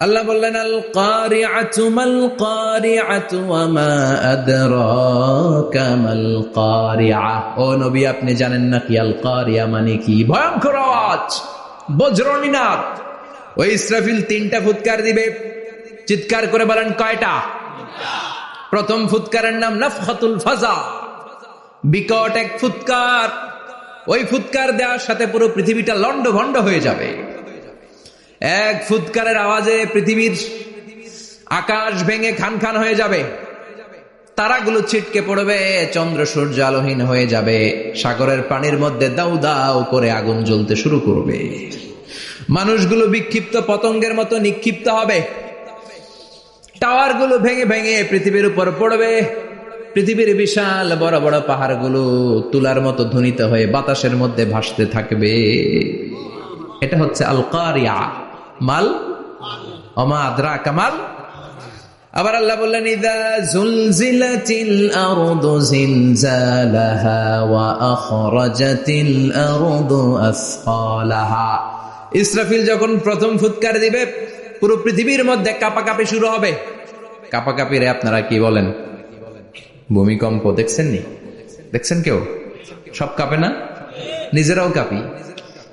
আল্লাহ বললেন, আল কারিআতু মাল কারিআতু ওয়া মা আদরাকা মাল কারিআ। ও নবী, আপনি জানেন না কি আল কারিয়া মানে কি? ভয়ঙ্কর আওয়াজ বজ্রনীনাদ ওই ইসরাফিল তিনটা ফুৎকার দিবে। চিৎকার করে বলেন, কয়টা? প্রথম ফুৎকারের নাম নাফখাতুল ফাজা। বিকট এক ফুৎকার। ওই ফুৎকার দেওয়ার সাথে পুরো পৃথিবীটা লন্ড ভন্ড হয়ে যাবে। এক ফুৎকারের আওয়াজে পৃথিবীর আকাশ ভেঙে খান খান হয়ে যাবে। তারাগুলো ছিটকে পড়বে, চন্দ্র সূর্য আলোহীন হয়ে যাবে। সাগরের পানির মধ্যে দাউ দাউ করে আগুন জ্বলতে শুরু করবে। মানুষগুলো বিক্ষিপ্ত পতঙ্গের মতো নিক্ষিপ্ত হবে। টাওয়ারগুলো ভেঙে ভেঙে পৃথিবীর উপর পড়বে। পৃথিবীর বিশাল বড় বড় পাহাড়গুলো তুলার মতো ধ্বনিত হয়ে বাতাসের মধ্যে ভাসতে থাকবে। এটা হচ্ছে আল কারিয়া মাল? অমা আদ্রা কামাল আবার আল্লাহ বললেন, ইদা জুলজিলাতিল আরদু জিলজালাহা ওয়া আখরাজাতিল আরদু আসফালাহা। ইসরাফিল যখন প্রথম ফুৎকার দিবে, পুরো পৃথিবীর মধ্যে কাপাকাপি শুরু হবে। কাপাকাপিরে আপনারা কি বলেন? ভূমিকম্প দেখছেন নি দেখছেন কেউ? সব কাঁপে না? নিজেরাও কাঁপি।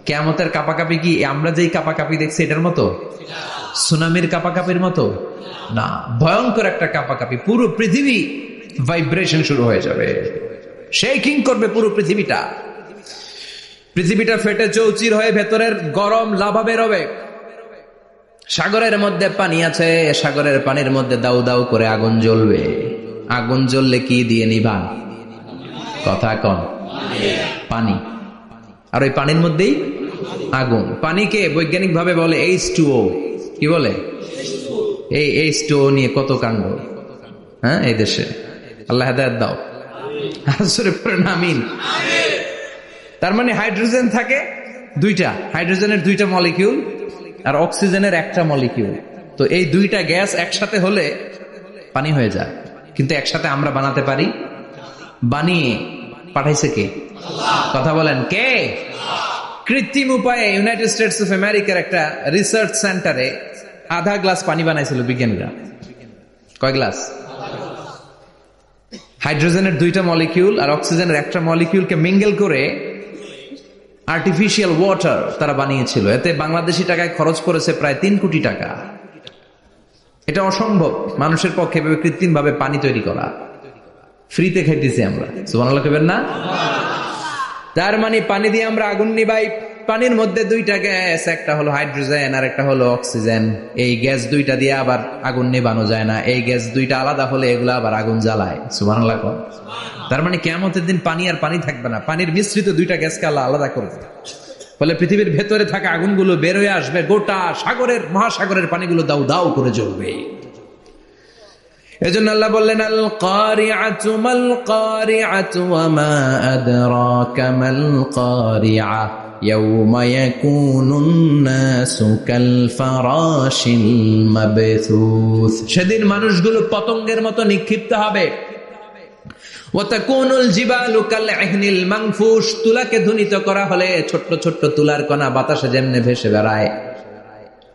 কেমতের কাপাকাপি কি? আমরা যেই কাপাকাপি দেখছি এটার মতো? সুনামির কাপাকাপির মতো? না, ভয়ঙ্কর একটা কাপাকাপি। পুরো পৃথিবী ভাইব্রেশন শুরু হয়ে যাবে। শেকিং করবে পুরো পৃথিবীটা? পৃথিবীটা ফেটে চৌচির হয়ে ভেতরের গরম লাভা বেরোবে। সাগরের মধ্যে পানি আছে সাগরের পানির মধ্যে দাউ দাউ করে আগুন জ্বলবে। আগুন জ্বললে কি দিয়ে নিবা? কথা কন। পানি। আর ওই পানির মধ্যেই আগুন। পানিকে বৈজ্ঞানিক ভাবে বলে এইচ টু ও কি বলে? এই এইচ টু ও নিয়ে কত কাণ্ড। হ্যাঁ এই দেশে। আল্লাহ দাও। তার মানে হাইড্রোজেন থাকে দুইটা। হাইড্রোজেনের দুইটা মলিকিউল আর অক্সিজেনের একটা মলিকিউল। তো এই দুইটা গ্যাস একসাথে হলে পানি হয়ে যায়। কিন্তু একসাথে আমরা বানাতে পারি? বানিয়ে পাঠাইছে কে? কথা বলেন কে? কৃত্রিম উপায়ে ইউনাইটেড স্টেটস অফ আমেরিকার একটা রিসার্চ সেন্টারে আধা গ্লাস পানি বানাইছিল বিজ্ঞানীরা। কয় গ্লাস? হাইড্রোজেনের দুইটা মলিকিউল আর অক্সিজেনের একটা মলিকিউলকে মিঙ্গেল করে আর্টিফিশিয়াল ওয়াটার তারা বানিয়েছিল। এতে বাংলাদেশি টাকায় খরচ করেছে প্রায় তিন কোটি টাকা। এটা অসম্ভব। মানুষের পক্ষে কৃত্রিম ভাবে পানি তৈরি করা। ফ্রিতে খাইতেছি আমরা। সুবান না? তার মানে পানি দিয়ে আমরা আগুন নিবাই। পানির মধ্যে দুইটা গ্যাস, একটা হলো হাইড্রোজেন আর একটা হলো অক্সিজেন। এই গ্যাস দুইটা দিয়ে আবার আগুন নেবানো যায় না। এই গ্যাস দুইটা আলাদা হলে এগুলো আবার আগুন জ্বালায়। সুবান তার মানে কেমতের দিন পানি আর পানি থাকবে না। পানির মিশ্রিত দুইটা গ্যাসকে আল্লাহ আলাদা করে দেবে ফলে পৃথিবীর ভেতরে থাকা আগুনগুলো বের হয়ে আসবে। গোটা সাগরের, মহাসাগরের পানিগুলো দাউ দাউ করে জ্বলবে। এজন্য আল্লাহ বললেন আল কারিআতু মাল কারিআতু ওয়া মা আদরাকা মাল কারিআ ইয়াউমা ইয়াকুনুন নাসু কাল ফারাশিল মাবথুস সেদিন মানুষগুলো পতঙ্গের মতো নিক্ষিপ্ত হবে। তুলাকে ধ্বনিত করা হলে ছোট্ট ছোট্ট তুলার কণা বাতাসে যেমনে ভেসে বেড়ায়।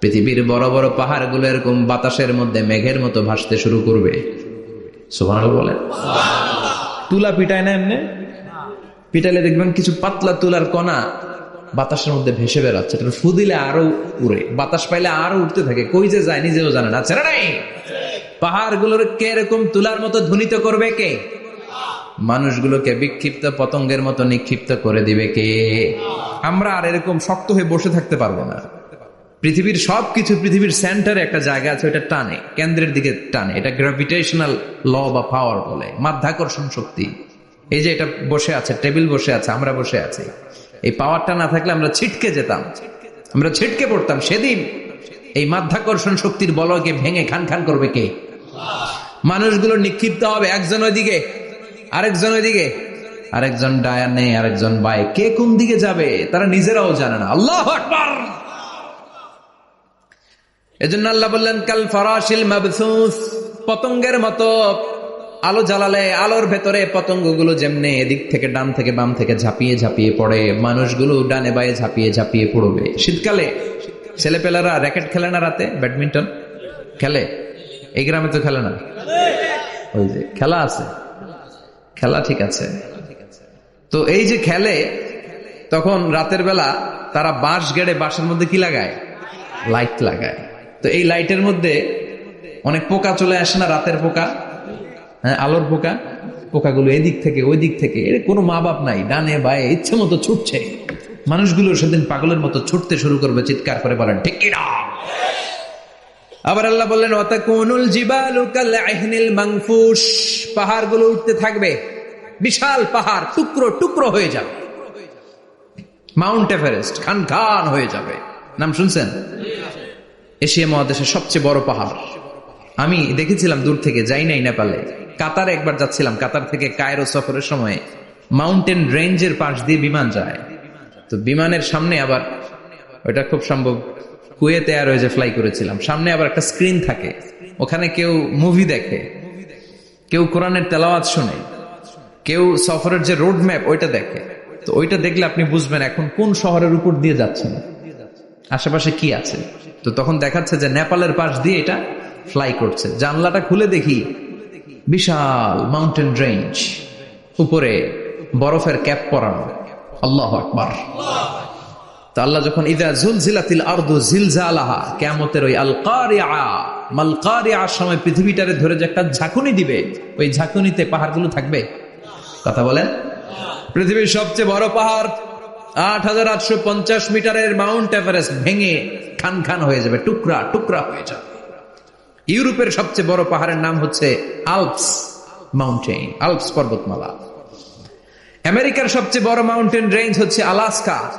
পৃথিবীর বড় বড় পাহাড়গুলো এরকম বাতাসের মধ্যে মেঘের মতো ভাসতে শুরু করবে। বলেন। তুলা পিটায় না এমনি? পিটাইলে দেখবেন কিছু পাতলা তুলার কণা বাতাসের মধ্যে ভেসে বেড়াচ্ছে। এটা ফু দিলে আরও উড়ে। বাতাস পাইলে আরও উঠতে থাকে। কই যে যায় নিজেও জানে না। ছেড়ে নাই? পাহাড়গুলোর কে এরকম তুলার মতো ধ্বনিত করবে কে? মানুষগুলোকে বিক্ষিপ্ত পতঙ্গের মতো নিক্ষিপ্ত করে দিবে কে? আমরা আর এরকম শক্ত হয়ে বসে থাকতে পারব না। পৃথিবীর সবকিছু পৃথিবীর সেন্টারে একটা জায়গা আছে ওটা টানে, কেন্দ্রের দিকে টানে। এটা গ্রাভিটেশনাল ল বা পাওয়ার বলে, মাধ্যাকর্ষণ শক্তি। এই যে এটা বসে আছে টেবিল বসে আছে, আমরা বসে আছি। এই পাওয়ারটা না থাকলে আমরা ছিটকে যেতাম। আমরা ছিটকে পড়তাম, সেদিন এই মাধ্যাকর্ষণ শক্তির বলকে ভেঙে খান খান করবে কে? মানুষগুলো নিক্ষিপ্ত হবে, একজন ওইদিকে, আরেকজন ওইদিকে। আরেকজন ডায়ানে, আরেকজন বাই কে কোন দিকে যাবে? তারা নিজেরাও জানে না। আল্লাহ আকবার! এজন্য আল্লাহ বললেন, কাল মাবসুস। পতঙ্গের মতো আলো জ্বালালে, আলোর ভেতরে পতঙ্গগুলো যেমনি এদিক থেকে ডান থেকে বাম থেকে ঝাঁপিয়ে ঝাঁপিয়ে পড়ে, মানুষগুলো ডানে বায়ে ঝাঁপিয়ে ঝাঁপিয়ে পড়বে। শীতকালে ছেলেপেলারা র্যাকেট খেলে না রাতে? ব্যাডমিন্টন? খেলে? এই গ্রামে তো খেলে না। ওই যে, খেলা আছে। খেলা ঠিক আছে। তো এই যে খেলে, তখন রাতের বেলা তারা বাঁশ গেড়ে বাঁশের মধ্যে কি লাগায়? লাইট লাগায়। তো এই লাইটের মধ্যে অনেক পোকা চলে আসে না, রাতের পোকা? হ্যাঁ আলোর পোকা? পোকাগুলো এদিক থেকে ওই দিক থেকে। এর কোনো মা বাপ নাই, ডানে বায়ে, ইচ্ছে মতো ছুটছে। মানুষগুলো সেদিন পাগলের মতো ছুটতে শুরু করবে, চিৎকার করে বলেন, ঠিক আবার আল্লাহ বললেন অতাকুনুল জিবালু কাল আহিনিল মাংফুস পাহাড়গুলো উঠতে থাকবে। বিশাল পাহাড়, টুকরো টুকরো হয়ে যাবে। মাউন্ট এভারেস্ট খান খান হয়ে যাবে। নাম শুনছেন? এশিয়া মহাদেশের সবচেয়ে বড় পাহাড়। আমি দেখেছিলাম দূর থেকে, যাই নাই নেপালে। কাতার একবার যাচ্ছিলাম, কাতার থেকে কায়রো সফরের সময়। মাউন্টেন রেঞ্জের পাশ দিয়ে বিমান যায়। তো বিমানের সামনে আবার, ওটা খুব সম্ভব, কুয়েতে এয়ারওয়েজে ফ্লাই করেছিলাম। সামনে আবার একটা স্ক্রিন থাকে। ওখানে কেউ মুভি দেখে। কেউ কোরআনের তেলাওয়াত শুনে। কেউ সফরের যে রোড ম্যাপ ওইটা দেখে। তো ওইটা দেখলে আপনি বুঝবেন এখন কোন শহরের উপর দিয়ে যাচ্ছেন। আশেপাশে কি আছে? তো তখন দেখাচ্ছে যে নেপালের পাশ দিয়ে এটা ফ্লাই করছে। জানলাটা খুলে দেখি বিশাল মাউন্টেন রেঞ্জ উপরে বরফের ক্যাপ পরানো। আল্লাহ আকবার। তো আল্লাহ যখন, ইদা জুলজিলাতিল আরদু জিলজালাহা কিয়ামতের ওই আল কারিআ সময় পৃথিবীটারে ধরে যে একটা ঝাঁকুনি দিবে, ওই ঝাঁকুনিতে পাহাড়গুলো থাকবে। কথা বলেন? পৃথিবীর সবচেয়ে বড় পাহাড় আট হাজার আটশো পঞ্চাশ মিটারের মাউন্ট এভারেস্ট ভেঙে খান খান হয়ে যাবে, টুকরা টুকরা হয়ে যাবে। ইউরোপের সবচেয়ে বড় পাহাড়ের নাম হচ্ছে আলপস মাউন্টেন আলপস পর্বতমালা। আমেরিকার সবচেয়ে বড় মাউন্টেন রেঞ্জ হচ্ছে আলাস্কা।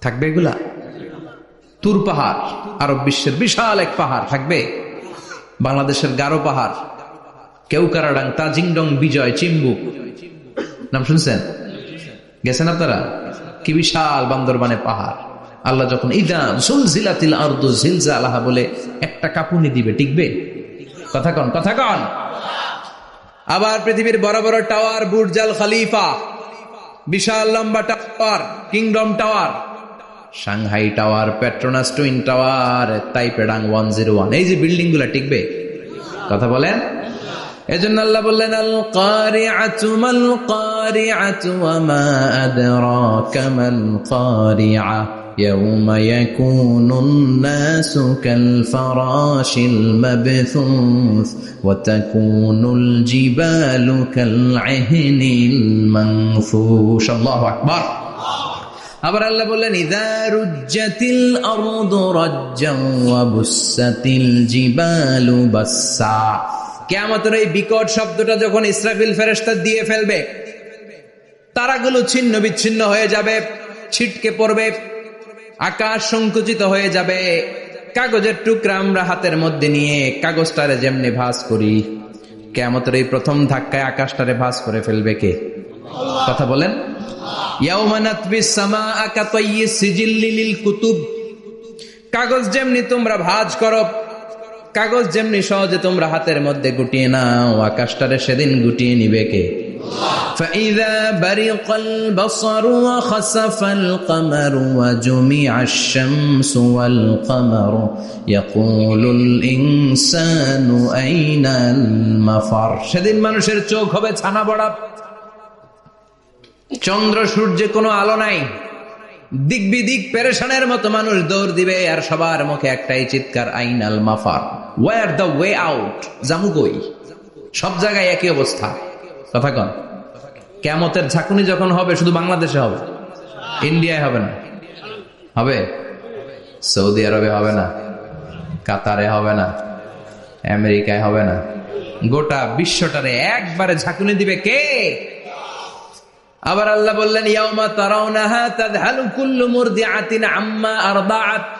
থাকবে এগুলা? তুর পাহাড়, আরব বিশ্বের বিশাল এক পাহাড় থাকবে। বাংলাদেশের গারো পাহাড়, কেউকারাডাং, তাজিংডং, বিজয় চিম্বুক নাম শুনছেন? গেছেন আপনারা? কি বিশাল বান্দরবানে পাহাড়। আল্লাহ যখন ইদান সুলজিলাতিল আরদু জিলজা আলাহা বলে একটা কাপুনি দিবে, টিকবে? কথা কন কথা কন। আবার পৃথিবীর বড় বড় টাওয়ার বুর্জাল খালিফা, বিশাল লম্বা tower, Kingdom Tower, Shanghai Tower, Petronas Twin Tower Taipei one zero one, এই যে বিল্ডিংগুলা টিকবে? কথা বলেন? এজন্য আল্লাহ বললেন আল কারিআতু মাল কারিআতু ওয়া মা আদরাকা মাল কারিআ يوم يكون الناس كالفراش المبثوث وتكون الجبال كالعهن المنفوش الله أكبر আবার আল্লাহ বললেন ইদা রুজ্জাতিল আরদু রাজ্জান ওয়া বুসাতিল জিবালু বাসসা কিয়ামতের এই বিকট শব্দটা যখন ইসরাফিল ফেরেশতা দিয়ে ফেলবে, তারাগুলো ছিন্ন বিচ্ছিন্ন হয়ে যাবে, ছিটকে পড়বে, আকাশ সংকুচিত হয়ে যাবে। কাগজের টুকরা আমরা হাতের মধ্যে নিয়ে কাগজটারে যেমনি ভাস করি কেমতের এই প্রথম ধাক্কায় আকাশটারে ভাস করে ফেলবে কে? কথা বলেন। কাগজ যেমনি তোমরা ভাজ করো কাগজ যেমনি সহজে তোমরা হাতের মধ্যে গুটিয়ে নাও আকাশটারে সেদিন গুটিয়ে নিবে কে فإذا برق البصر وخسف القمر وجمع الشمس والقمر يقول الإنسان أين المفر সেদিন মানুষের চোখ হবে ছানা বড়া চন্দ্র সূর্যে কোনো আলো নাই দিক বিদিক পেরেশানের মতো মানুষ দৌড় দিবে আর সবার মুখে একটাই চিৎকার আইনাল মাফার ওয়ার দ্য ওয়ে আউট জামুগই সব জায়গায় একই অবস্থা। কথা কন কেমতের ঝাঁকুনি যখন হবে, শুধু বাংলাদেশে হবে। ইন্ডিয়ায় হবে না। হবে? সৌদি আরবে হবে না। কাতারে হবে না। আমেরিকায় হবে না। গোটা বিশ্বটারে একবারে ঝাঁকুনি দিবে কে? আবার আল্লাহ বললেন, ইয়াউমা তারাউনাহা তাযহালু কুল্লু মুরদিআতিন আম্মা আরদাআত।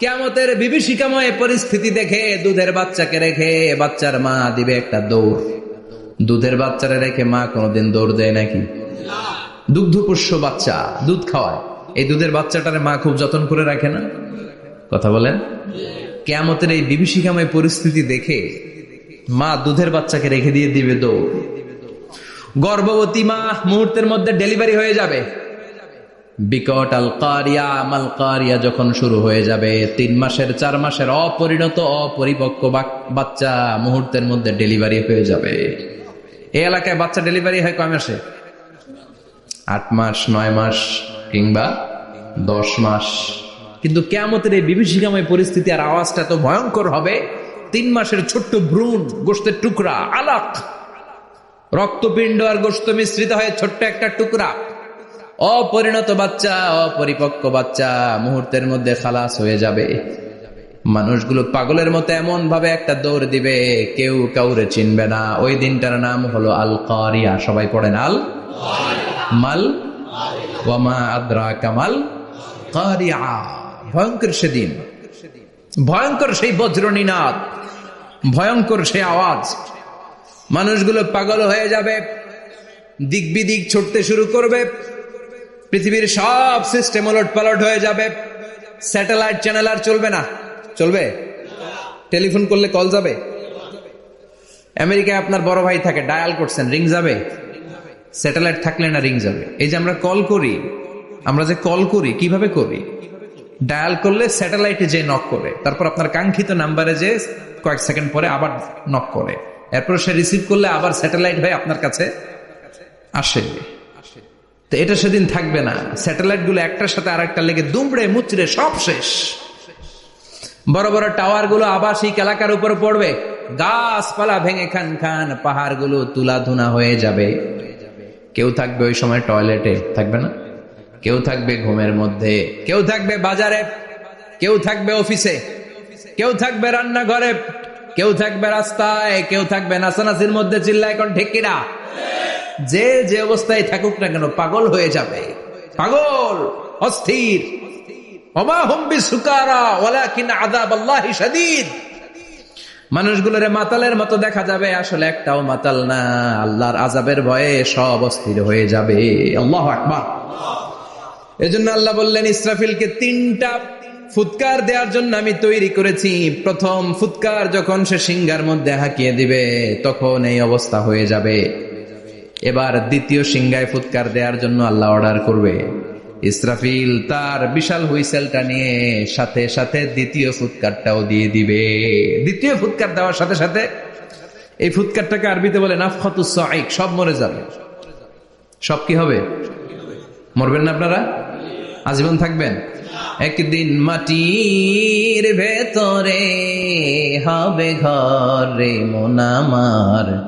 কিয়ামতের বিভীষিকাময় পরিস্থিতি দেখে দুধের বাচ্চাকে রেখে বাচ্চার মা দিবে একটা দৌড়। দুধের বাচ্চারা রেখে মা কোনোদিন দৌড় দেয় নাকি? দুগ্ধপোষ্য বাচ্চা, দুধ খাওয়ায়। এই দুধের বাচ্চাটারে মা খুব যত্ন করে রাখে না? কথা বলেন? কেয়ামতের এই বিভীষিকাময় পরিস্থিতি দেখে মা দুধের বাচ্চাকে রেখে দিয়ে দিবে দৌড়। গর্ভবতী মা মুহূর্তের মধ্যে ডেলিভারি হয়ে যাবে। বিকট আল কারিয়া মাল কারিয়া যখন শুরু হয়ে যাবে, তিন মাসের, চার মাসের অপরিণত, অপরিপক্ক বাচ্চা মুহূর্তের মধ্যে ডেলিভারি হয়ে যাবে। এই এলাকায় বাচ্চা ডেলিভারি হয় কয় মাসে? আট মাস, নয় মাস কিংবা দশ মাস। কিন্তু কেমতের এই বিভীষিকাময় পরিস্থিতি আর আওয়াজটা তো ভয়ঙ্কর হবে, তিন মাসের ছোট্ট ভ্রূণ গোষ্ঠের টুকরা, আলাক। রক্তপিণ্ড আর গোস্ত মিশ্রিত হয়ে ছোট্ট একটা টুকরা। অপরিণত বাচ্চা, অপরিপক্ক বাচ্চা মুহূর্তের মধ্যে খালাস হয়ে যাবে। মানুষগুলো পাগলের মতো এমন ভাবে একটা দৌড় দিবে, কেউ কাউরে চিনবে না। ওই দিনটার নাম হলো আল কারিয়া সবাই পড়েন, আল? মাল? ওয়ামা আদ্রা কামাল কারিয়া। ভয়ঙ্কর সেদিন। ভয়ঙ্কর সেই বজ্রনীনাদ। ভয়ঙ্কর সে আওয়াজ। মানুষগুলো পাগল হয়ে যাবে দিক বিদিক ছুটতে শুরু করবে। পৃথিবীর সব সিস্টেম ওলট পালট হয়ে যাবে। স্যাটেলাইট চ্যানেল আর চলবে না। চলবে? টেলিফোন করলে কল যাবে? আমেরিকায় আপনার বড় ভাই থাকে ডায়াল করছেন রিং যাবে? স্যাটেলাইট থাকলে না রিং যাবে। এই যে আমরা কল করি, আমরা যে কল করি, কীভাবে করি? ডায়াল করলে স্যাটেলাইটে যে নক করে, তারপর আপনার কাঙ্ক্ষিত নাম্বারে যে কয়েক সেকেন্ড পরে আবার নক করে। এরপর সে রিসিভ করলে আবার স্যাটেলাইট হয়ে আপনার কাছে আসে। তো এটা সেদিন থাকবে না। স্যাটেলাইটগুলো একটার সাথে আর একটা লেগে দুমড়ে মুচড়ে সব শেষ। বড় বড় টাওয়ারগুলো আবাসিক এলাকার উপর পড়বে। গাছপালা ভেঙে খান খান পাহাড়গুলো তুলা ধুনা হয়ে যাবে। কেউ থাকবে ওই সময় টয়লেটে, থাকবে না? কেউ থাকবে ঘুমের মধ্যে, কেউ থাকবে বাজারে, কেউ থাকবে অফিসে, কেউ থাকবে রান্নাঘরে, কেউ থাকবে রাস্তায়, কেউ থাকবে নাসানাসির মধ্যে চিল্লা এখন ঠেকিরা যে যে অবস্থায় থাকুক না কেন পাগল হয়ে যাবে। পাগল, অস্থির। মানুষগুলোরে মাতালের মতো দেখা যাবে, আসলে একটাও মাতাল না। আল্লাহর আজাবের ভয়ে সব অস্থির হয়ে যাবে। আল্লাহ এজন্য আল্লাহ বললেন, ইসরাফিলকে তিনটা ফুৎকার দেওয়ার জন্য আমি তৈরি করেছি। প্রথম ফুৎকার যখন সে সিংহার মধ্যে হাঁকিয়ে দিবে, তখন এই অবস্থা হয়ে যাবে। এবার দ্বিতীয় সিংহায় ফুৎকার দেওয়ার জন্য আল্লাহ অর্ডার করবে। ইসরাফিল তার বিশাল হুইসেলটা নিয়ে সাথে সাথে দ্বিতীয় ফুৎকারটাও দিয়ে দিবে। দ্বিতীয় ফুৎকার দেওয়ার সাথে সাথে এই ফুৎকারটাকে আরবিতে বলে নাফখাতুস সাইক সব মরে যাবে। সব কি হবে? মরবেন না আপনারা? আজীবন থাকবেন? একদিন মাটির ভেতরে হবে ঘরে মোনামার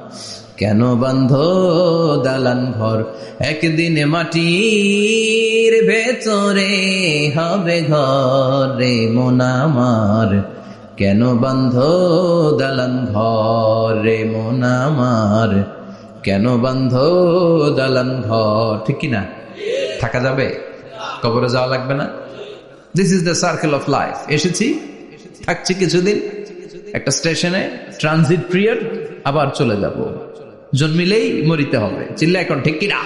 কেন বান্ধ দালান ঘর? একদিন মাটির ভেতরে হবে ঘরে মোনামার কেন বান্ধ দালান ঘরে মোনামার কেন বান্ধ দালান ঘর? ঠিক কিনা থাকা যাবে? কবরে যাওয়া লাগবে না? This is the circle of life এসেছি, থাকছি কিছুদিন। একটা স্টেশনে ট্রানজিট পিরিয়ড আবার চলে যাব। জন্মিলেই মরিতে হবে। চিল্লা এখন ঠিক কিনা?